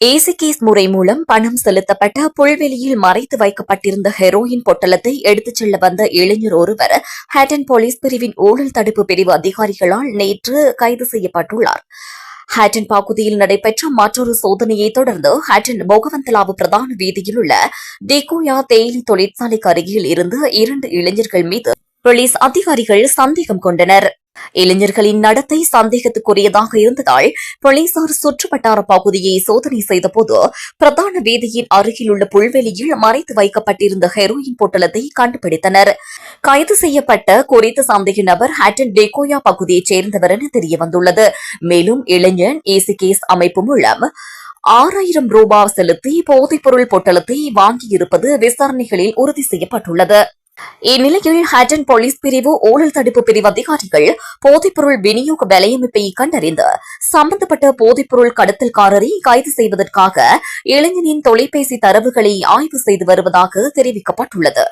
AC case முறை மூலம் பணம் செலுத்தப்பட்ட புல்வெளியில் மறைத்து வைக்கப்பட்டிருந்த ஹெரோயின் பொட்டலத்தை எடுத்துச் செல்ல வந்த இளைஞர் ஒருவர் ஹேட்டன் போலீஸ் பிரிவின் ஊழல் தடுப்பு பிரிவு அதிகாரிகளால் நேற்று கைது செய்யப்பட்டுள்ளார். ஹேட்டன் பகுதியில் நடைபெற்ற மற்றொரு சோதனையை தொடர்ந்து ஹேட்டன் போகவந்தலாவு பிரதான வீதியில் உள்ள டிகோயா தேயிலை தொழிற்சாலைக்கு அருகில் இருந்து இரண்டு இளைஞர்கள் மீது போலீஸ் அதிகாரிகள் சந்தேகம் கொண்டனர். இளைஞர்களின் நடத்தை சந்தேகத்துக்குரியதாக இருந்ததால் போலீசார் சுற்றுவட்டார பகுதியை சோதனை செய்தபோது பிரதான வீதியின் அருகில் உள்ள புல்வெளியில் மறைத்து வைக்கப்பட்டிருந்த ஹெரோயின் பொட்டலத்தை கண்டுபிடித்தனர். கைது செய்யப்பட்ட குறித்த சந்தேக நபர் ஹாட்டன் டெகோயா பகுதியைச் சேர்ந்தவர் என தெரியவந்துள்ளது. மேலும் இளைஞன் ஏசி கேஸ் அமைப்பு மூலம் ஆறாயிரம் ரூபாய் செலுத்தி போதைப்பொருள் பொட்டலத்தை வாங்கியிருப்பது விசாரணைகளில் உறுதி செய்யப்பட்டுள்ளது. இந்நிலையில் ஹட்டன் போலீஸ் பிரிவு ஊழல் தடுப்பு பிரிவு அதிகாரிகள் போதைப்பொருள் விநியோக வலையமைப்பை கண்டறிந்து சம்பந்தப்பட்ட போதைப்பொருள் கடத்தல்காரரை கைது செய்வதற்காக இளைஞனின் தொலைபேசி தரவுகளை ஆய்வு செய்து வருவதாக தெரிவிக்கப்பட்டுள்ளது.